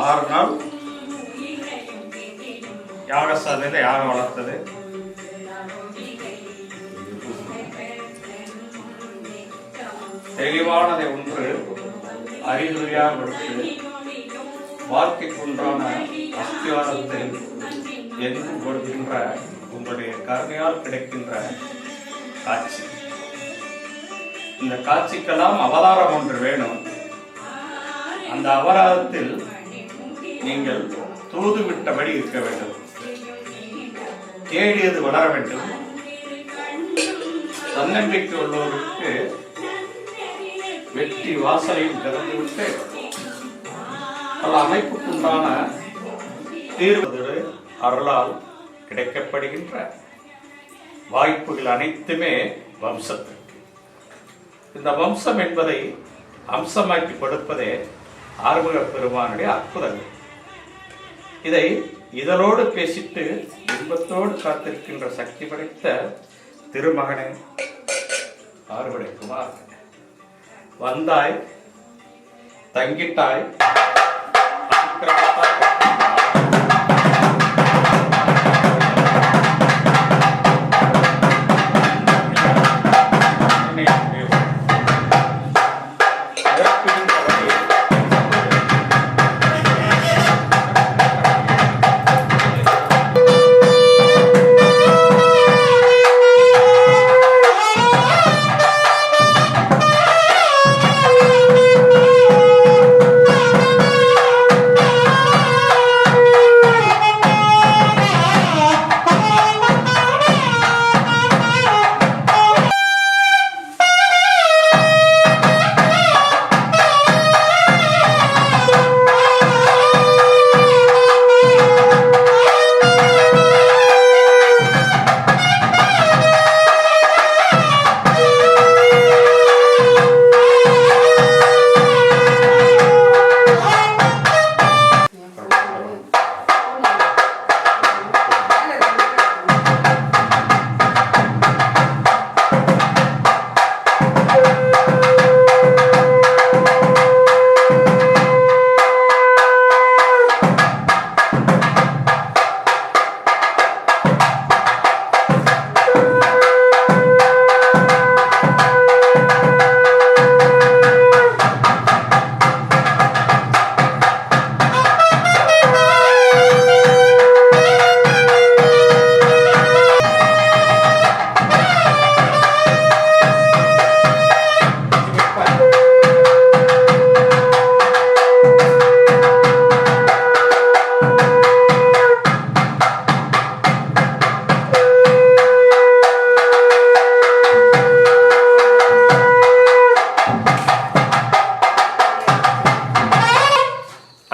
ஆறு நாள் யாகசாலையில் யாகம் வளர்த்தது. தெளிவானதை ஒன்று அறிகுறியாக கொடுத்து வாழ்க்கைக்குன்றான அஸ்திவாரத்தை என்று கொடுக்கின்ற உங்களுடைய கருணையால் கிடைக்கின்ற காட்சி. இந்த காட்சிக்கெல்லாம் அவதாரம் ஒன்று வேணும். அந்த அபராதத்தில் நீங்கள் தூதுவிட்டபடி இருக்க வேண்டும். தேடியது வளர வேண்டும். தன்னம்பிக்கை உள்ளவருக்கு வெற்றி வாசலையும் திறந்துவிட்டு பல அமைப்புக்குண்டான தீர்வு அருளால் கிடைக்கப்படுகின்ற வாய்ப்புகள் அனைத்துமே வம்சத்திற்கு. இந்த வம்சம் என்பதை அம்சமாக்கி கொடுப்பதே ஆறுமுக பெருமானுடைய அற்புதங்கள். இதை இதழோடு பேசிட்டு இன்பத்தோடு காத்திருக்கின்ற சக்தி படைத்த திருமகனே ஆறுபடை குமார் வந்தாய் தங்கிட்டாய்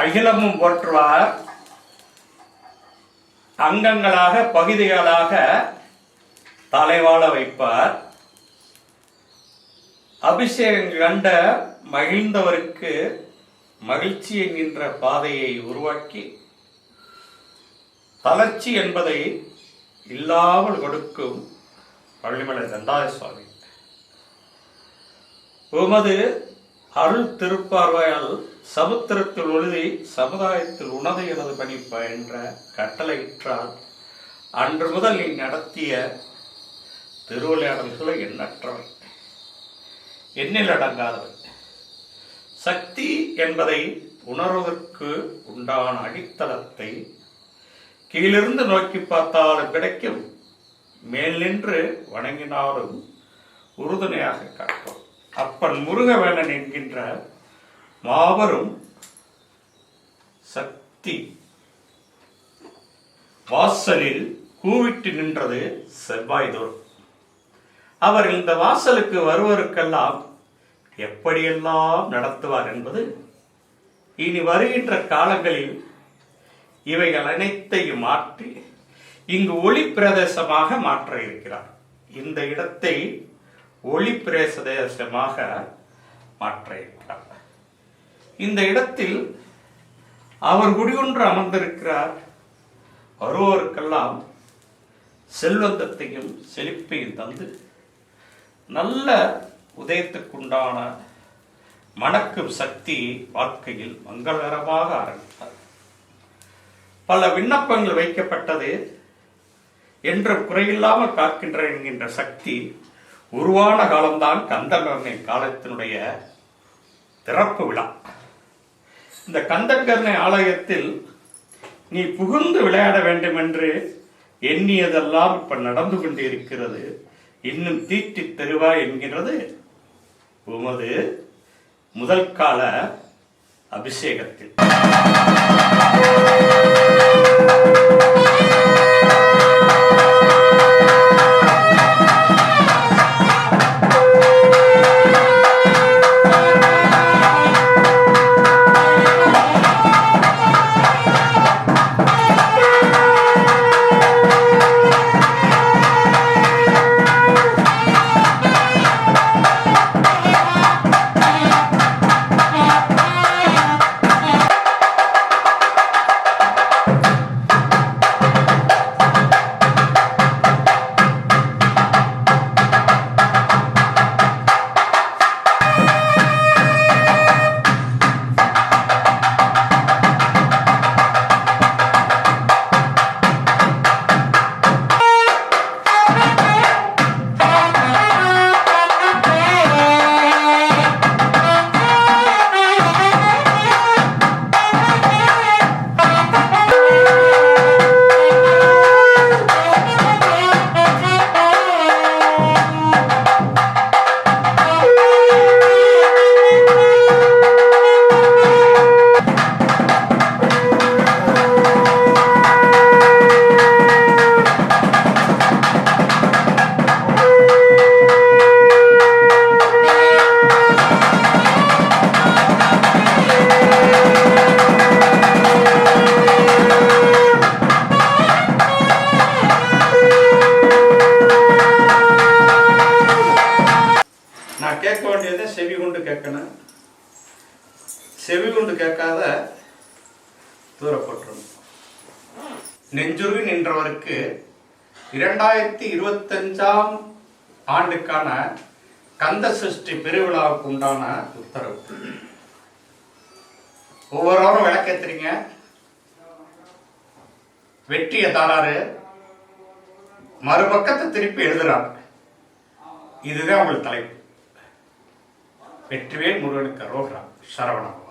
அகிலமும் போற்றுவார். அங்கங்களாக பகுதிகளாக தலைவாழ வைப்பார். அபிஷேகம் கண்ட மகிழ்ந்தவருக்கு மகிழ்ச்சி என்கின்ற பாதையை உருவாக்கி தளர்ச்சி என்பதை இல்லாமல் கொடுக்கும் பள்ளிமலை தந்தாய சுவாமி. உமது அருள் திருப்பார்வையால் சமுத்திரத்தில் உழுதி சமுதாயத்தில் உணவு எனது பணிப்ப என்ற கட்டளையிற்றால் அன்று முதல் நீ நடத்திய திருவிளையாடல்களை எண்ணற்றவை எண்ணில் அடங்காதவை சக்தி என்பதை உணர்வதற்கு உண்டான அடித்தளத்தை கீழிருந்து நோக்கி பார்த்தாலும் கிடைக்கும் மேல் நின்று வணங்கினாலும் உறுதுணையாக காட்டும். அப்பன் முருகவேணன் என்கின்ற மாபெரும் சக்தி. வாசலில் கூவிட்டு நின்றது செவ்வாய்தோறும். அவர் இந்த வாசலுக்கு வருவருக்கெல்லாம் எப்படியெல்லாம் நடத்துவார் என்பது இனி வருகின்ற காலங்களில் இவைகள் அனைத்தையும் மாற்றி இங்கு ஒளி பிரதேசமாக மாற்ற இருக்கிறார். இந்த இடத்தை ஒளி பிரதேசமாக மாற்ற இருக்கிறார். இந்த இடத்தில் அவர் குடியொன்று அமர்ந்திருக்கிறார். வருவோருக்கெல்லாம் செல்வந்தத்தையும் செழிப்பையும் தந்து நல்ல உதயத்துக்குண்டான மணக்கும் சக்தி வாழ்க்கையில் மங்களகரமாக ஆரம்பித்தார். பல விண்ணப்பங்கள் வைக்கப்பட்டது என்று குறையில்லாமல் காக்கின்ற என்கின்ற சக்தி உருவான காலம்தான் கந்தகர்ணை காலத்தினுடைய திறப்பு விழா. இந்த கந்தக்கர்ணை ஆலயத்தில் நீ புகுந்து விளையாட வேண்டும் என்று எண்ணியதெல்லாம் இப்ப நடந்து கொண்டு இருக்கிறது இன்னும் தீட்டி தருவா என்கிறது உமது முதல் கால அபிஷேகத்தில். செவி கேட்காத தூரப்பட்டுரும் நெஞ்சுருவி நின்றவருக்கு இரண்டாயிரத்தி இருபத்தஞ்சாம் ஆண்டுக்கான கந்த சிருஷ்டி பெருவிழாவுக்கு உண்டான உத்தரவு. ஒவ்வொரு வாரம் விளக்கேத்துறீங்க வெற்றிய தாராரு மறுபக்கத்தை திருப்பி எழுதுறாங்க இதுதான் உங்களுக்கு தலைப்பு. வெற்றிவேல் முருகனுக்கு ரோஹரா சரவணம்